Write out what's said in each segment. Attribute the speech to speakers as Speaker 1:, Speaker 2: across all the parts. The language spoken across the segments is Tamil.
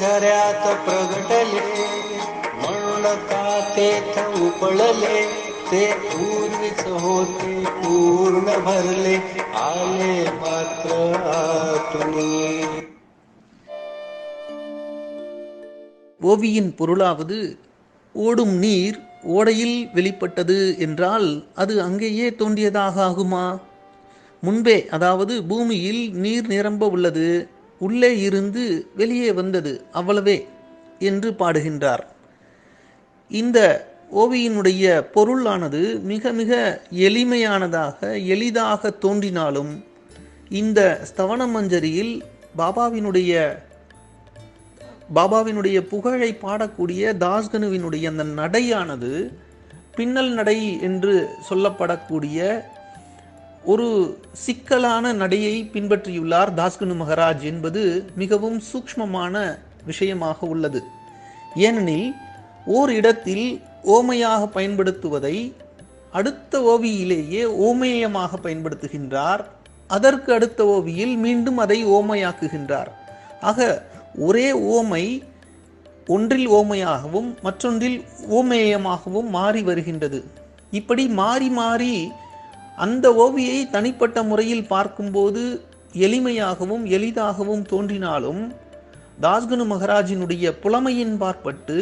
Speaker 1: झऱ्यात प्रगटले म्हणता तेथ उपळले ते पूर्वीच होते पूर्ण भरले आले मात्र आतुनी
Speaker 2: ஓவியின் பொருளாவது ஓடும் நீர் ஓடையில் வெளிப்பட்டது என்றால் அது அங்கேயே தோன்றியதாக ஆகுமா முன்பே அதாவது பூமியில் நீர் நிரம்ப உள்ளது உள்ளே இருந்து வெளியே வந்தது அவ்வளவே என்று பாடுகின்றார். இந்த ஓவியினுடைய பொருளானது மிக மிக எளிமையானதாக எளிதாக தோன்றினாலும் இந்த ஸ்தவன மஞ்சரியில் பாபாவினுடைய பாபாவினுடைய புகழை பாடக்கூடிய தாஸ்கனுவினுடைய அந்த நடையானது பின்னல் நடை என்று சொல்லப்படக்கூடிய ஒரு சிக்கலான நடையை பின்பற்றியுள்ளார் தாஸ்குனு மகராஜ் என்பது மிகவும் சூக்ஷ்மமான விஷயமாக உள்ளது. ஏனெனில் ஓர் இடத்தில் ஓமையாக பயன்படுத்துவதை அடுத்த ஓவியிலேயே ஓமேயமாக பயன்படுத்துகின்றார். அதற்கு அடுத்த ஓவியில் மீண்டும் அதை ஓமையாக்குகின்றார். ஆக ஒரே ஓமை ஒன்றில் ஓமையாகவும் மற்றொன்றில் ஓமேயமாகவும் மாறி வருகின்றது. இப்படி மாறி மாறி அந்த ஓவியை தனிப்பட்ட முறையில் பார்க்கும்போது எளிமையாகவும் எளிதாகவும் தோன்றினாலும் தாஸ்குனு மகராஜினுடைய புலமையின் பார்ப்பட்டு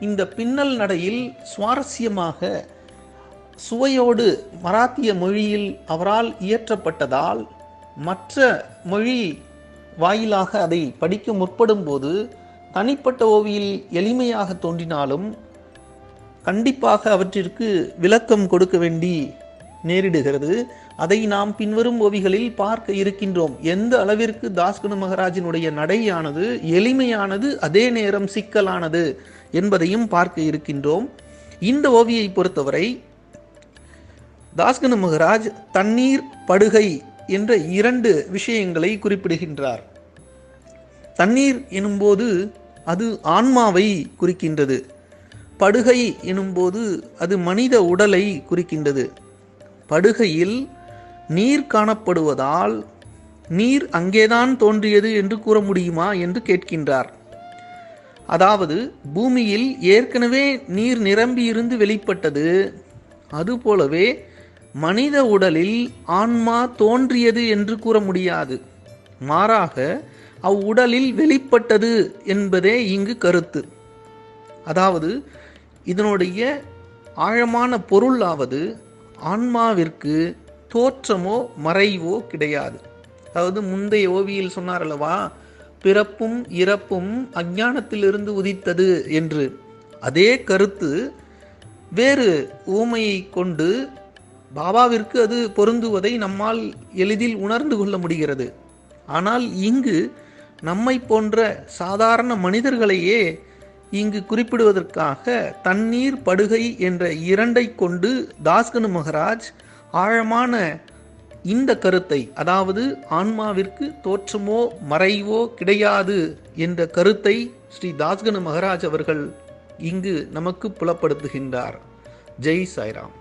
Speaker 2: இந்த பின்னல் நடையில் சுவாரஸ்யமாக சுவையோடு மராத்திய மொழியில் அவரால் இயற்றப்பட்டதால் மற்ற மொழி வாயிலாக அதை படிக்க முற்படும் போது தனிப்பட்ட ஓவியில் எளிமையாக தோன்றினாலும் கண்டிப்பாக அவற்றிற்கு விளக்கம் கொடுக்க வேண்டி நேரிடுகிறது. அதை நாம் பின்வரும் ஓவிகளில் பார்க்க இருக்கின்றோம். எந்த அளவிற்கு தாஸ்குண மகராஜினுடைய நடையானது எளிமையானது அதே நேரம் சிக்கலானது என்பதையும் பார்க்க இருக்கின்றோம். இந்த ஓவியை பொறுத்தவரை தாஸ்கனு மகராஜ் தண்ணீர் படுகை என்ற இரண்டு விஷயங்களை குறிப்பிடுகின்றார். தண்ணீர் எனும்போது அது ஆன்மாவை குறிக்கின்றது. படுகை எனும்போது அது மனித உடலை குறிக்கின்றது. படுகையில் நீர் காணப்படுவதால் நீர் அங்கேதான் தோன்றியது என்று கூற முடியுமா என்று கேட்கின்றார். அதாவது பூமியில் ஏற்கனவே நீர் நிரம்பியிருந்து வெளிப்பட்டது. அதுபோலவே மனித உடலில் ஆன்மா தோன்றியது என்று கூற முடியாது. மாறாக அவ்வுடலில் வெளிப்பட்டது என்பதே இங்கு கருத்து. அதாவது இதனுடைய ஆழமான பொருளாவது ஆன்மாவிற்கு தோற்றமோ மறைவோ கிடையாது. அதாவது முந்தைய ஓவியில் சொன்னார் அல்லவா பிறப்பும் இறப்பும் அஞ்ஞானத்திலிருந்து உதித்தது என்று. அதே கருத்து வேறு ஊமையை கொண்டு பாபாவிற்கு அது பொருந்துவதை நம்மால் எளிதில் உணர்ந்து கொள்ள முடிகிறது. ஆனால் இங்கு நம்மை போன்ற சாதாரண மனிதர்களையே இங்கு குறிப்பிடுவதற்காக தண்ணீர் படுகை என்ற இரண்டை கொண்டு தாஸ்கனு மகராஜ் ஆழமான இந்த கருத்தை அதாவது ஆன்மாவிற்கு தோற்றமோ மறைவோ கிடையாது என்ற கருத்தை ஸ்ரீ தாஸ்கனு மகராஜ் அவர்கள் இங்கு நமக்கு புலப்படுத்துகின்றார். ஜெய் சாய்ராம்.